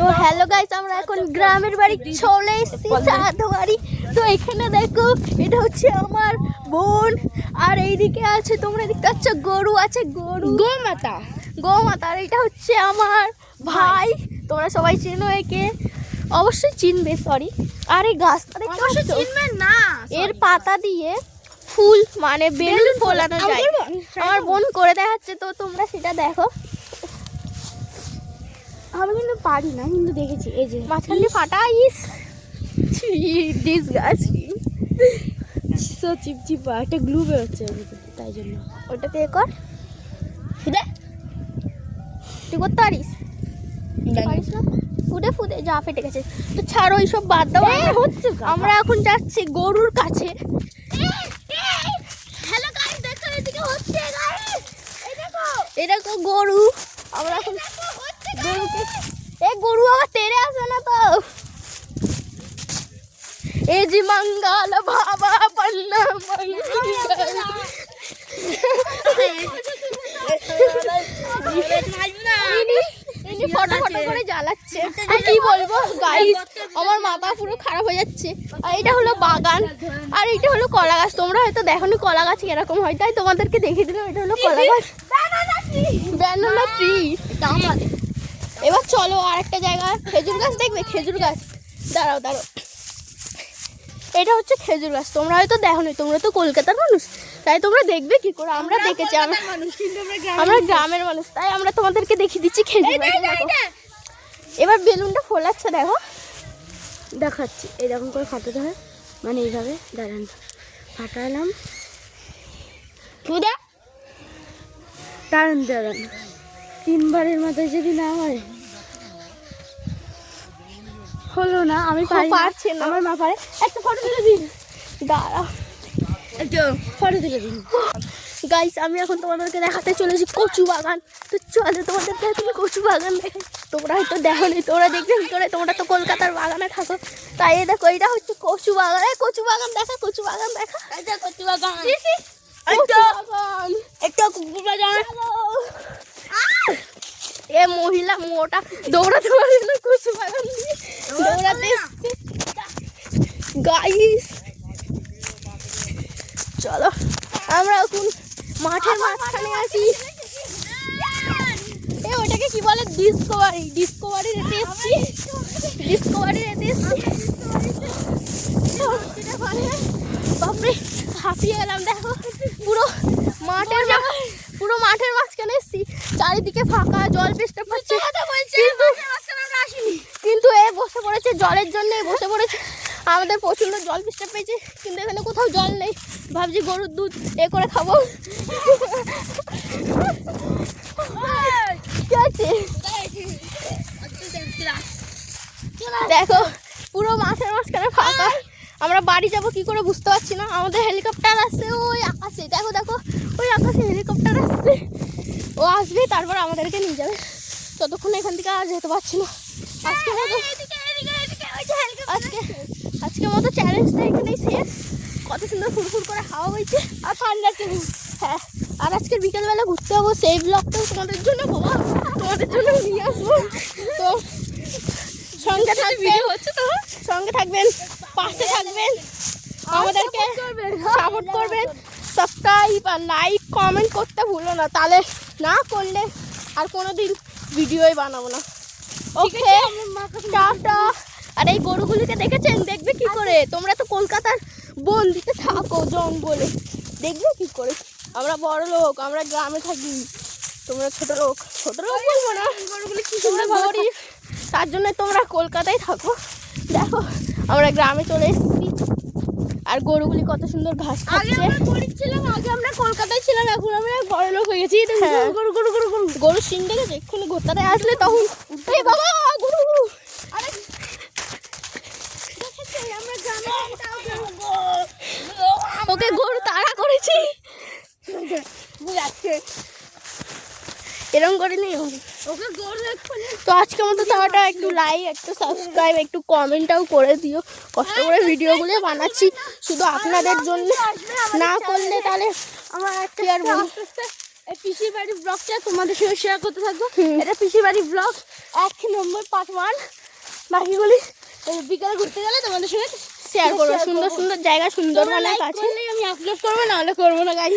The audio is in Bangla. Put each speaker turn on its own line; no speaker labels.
তো হ্যালো গাইস আমরা এখন গ্রামের বাড়ি চলে এসেছি সাধু বাড়ি। তো এখানে দেখো এটা হচ্ছে আমার বোন। আর এইদিকে আছে তোমরা দেখতে পাচ্ছ গরু আছে গরু।
গোমাতা।
গোমাতা আর এটা হচ্ছে আমার ভাই। তোমরা সবাই চেনো একে। অবশ্যই চিনবে সরি আর এই গাছটা দেখতে
অবশ্য
পাচ্ছ?
চিনবে না
এর পাতা দিয়ে ফুল মানে বেলুন ফোলানো যায়। আমার বোন করে দেখাচ্ছে তো তোমরা সেটা দেখো।
আমি কিন্তু পারি না কিন্তু দেখেছি এই যে
মাঝখানে ফাটা ইস। ডিস গাছ
সো চিপচিপা একটা গ্লু বেরোচ্ছে তাই জন্য।
ওটাতে এ কর। ফুদে। তুই করতে পারিস? পারিস না? ফুদে ফুদে যা ফেটে গেছে। তো ছাড়ো এইসব বাদ দাও।
হচ্ছে
আমরা এখন যাচ্ছি গরুর কাছে। হ্যালো গাইস দেখো এদিকে হচ্ছে গাইস এই দেখো গরু আমরা এখন গরুকে এ গরু আবার তেড়ে আসবে না তো বাবা পন্না মঙ্গল ইনি ফটো ফটো করে জ্বালাচ্ছে। আর কি বলব গাইস আমার মাথা পুরো খারাপ হয়ে যাচ্ছে। আর এটা হলো বাগান, আর এটা হলো কলা গাছ। তোমরা হয়তো দেখোনি কলা গাছ এরকম হয়, তাই তোমাদেরকে দেখিয়ে দিলাম, এটা হলো কলা গাছ। ব্যানানা ট্রি এবার চলো আরেকটা জায়গা, খেজুর গাছ দেখবে? খেজুর গাছ। দাঁড়াও দাঁড়াও। এটা হচ্ছে খেজুর গাছ। তোমরা হয়তো দেখোনি তোমরা তো কলকাতার মানুষ। তাই তোমরা দেখবে কি করে? আমরা দেখেছি আমরা
আমরা
গ্রামের মানুষ। তাই আমরা তোমাদেরকে দেখিয়ে দিচ্ছি খেজুর গাছ দেখো। এবার বেলুনটা ফোলাচ্ছে দেখো।
দেখাচ্ছি এরকম করে ফাটাতে হয়। মানে এইভাবে দাঁড়ান। ফাটালাম। দাঁড়ান দাঁড়ান। তিনবারের মাথায় যদি না হয়। হলো না আমি পারি না।
না।
আমার মা পারে।
একটা ফটো তুলে দিন। দাঁড়া।
একটু ফটো তুলে দিন।
গাইস আমি এখন তোমাদেরকে দেখাতে চলেছি কচু বাগান। তো চলে তোমাদেরকে তুমি কচু বাগান দেখে তোমরা হয়তো দেখো নি তোমরা দেখবে করে তোমরা তো কলকাতার বাগানে থাকো। তাই এই দেখো এটা হচ্ছে কচু বাগান। এই কচু বাগান দেখা কচু বাগান দেখা।
এটা কচু বাগান। একটা কুকুর বাগান
এ মহিলা মোটা দৌড়াতে পারে না কচু বাগান দিয়ে। দৌড়াতে এসছে গাইস চলো আমরা এখন মাঠের মাঝখানে আছি। এ ওটাকে কি বলে? ডিসকভারি ডিসকভারি রেতে এসছি। ডিসকভারি রেতে এসছি। বাপরে হাঁপিয়ে গেলাম দেখো। পুরো মাঠের পুরো মাঠের মাঝখানে এসছি। চারিদিকে ফাঁকা জল পেস্টা পাচ্ছে কিন্তু জলের জন্য বসে পড়েছে। আমাদের প্রচণ্ড জল পেস্টা পেয়েছে, কিন্তু এখানে কোথাও জল নেই। ভাবছি গরুর দুধ এ করে খাব। দেখো, পুরো মাছের মাঝখানে ফাঁকা। আমরা বাড়ি যাব কি করে বুঝতে পারছি না। আমাদের হেলিকপ্টার আসছে ওই আকাশে। দেখো দেখো, ওই আকাশে হেলিকপ্টার আসছে। ও আসবে, তারপর আমাদেরকে নিয়ে যাবে। ততক্ষণ এখান থেকে আর যেতে পারছি না। আজকে আজকে আজকে মতো চ্যালেঞ্জটা এখানেই শেষ। কত সুন্দর ফুরফুর করে হাওয়া হয়েছে আর ঠান্ডা কেন হ্যাঁ আর আজকে বিকেলবেলা ঘুরতে যাব সেই ব্লগটাও তোমাদের জন্য বাবা। তোমাদের জন্য নিয়ে আসব। তো সঙ্গে থাকবেন। হচ্ছে তো সঙ্গে থাকবেন পাশে থাকবেন। আমাদেরকে সাপোর্ট করবেন। সাবস্ক্রাইব আর লাইক কমেন্ট করতে ভুলো না। তাহলে না করলে আর কোনো দিন ভিডিওই বানাবো না। ওকে টাটা। আর এই গরুগুলিকে দেখেছেন? দেখবে কি করে? তোমরা তো কলকাতার বন্দিতে থাকো জঙ্গলে। দেখবে কি করে? আমরা বড় লোক আমরা গ্রামে থাকি। তোমরা ছোট লোক। ছোট লোক বলব না। তোমরা গরিব। তার জন্য তোমরা কলকাতায় থাকো। দেখো আমরা গ্রামে চলে এসেছি। আর গরুগুলি কত সুন্দর ঘাস খাচ্ছে।
ছিলাম আগে আমরা কলকাতায় ছিলাম এখন আমরা বড় লোক হয়ে গেছি।
হ্যাঁ।
গরু গরু গরু গরু
গরু। সিং দেখেছে? এক্ষুনি ঘোরতাতে আসলে তখন বাবা গরু
আরে দেখেছ, আমরা গ্রামে তাও গরু।
ওকে গরু তাড়া করেছি
বুঝাচ্ছে
এরকম করে নেই তো আজকে মতো তাওয়াটা একটু লাইক একটু সাবস্ক্রাইব একটু কমেন্টটাও করে দিও। কষ্ট করে ভিডিওগুলো বানাচ্ছি। শুধু আপনাদের জন্য না করলে তাহলে
আমার
কি আর
পিসির বাড়ির ব্লগটা তোমাদের সঙ্গে শেয়ার করতে থাকব। এটা পিসির বাড়ির ব্লগ এক নম্বর পার্ট ওয়ান বাকিগুলি বিকালে ঘুরতে গেলে তোমাদের সঙ্গে
শেয়ার করব। সুন্দর সুন্দর জায়গা সুন্দর
like
কাছে
আমি আপলোড করব না হলে করব না গাই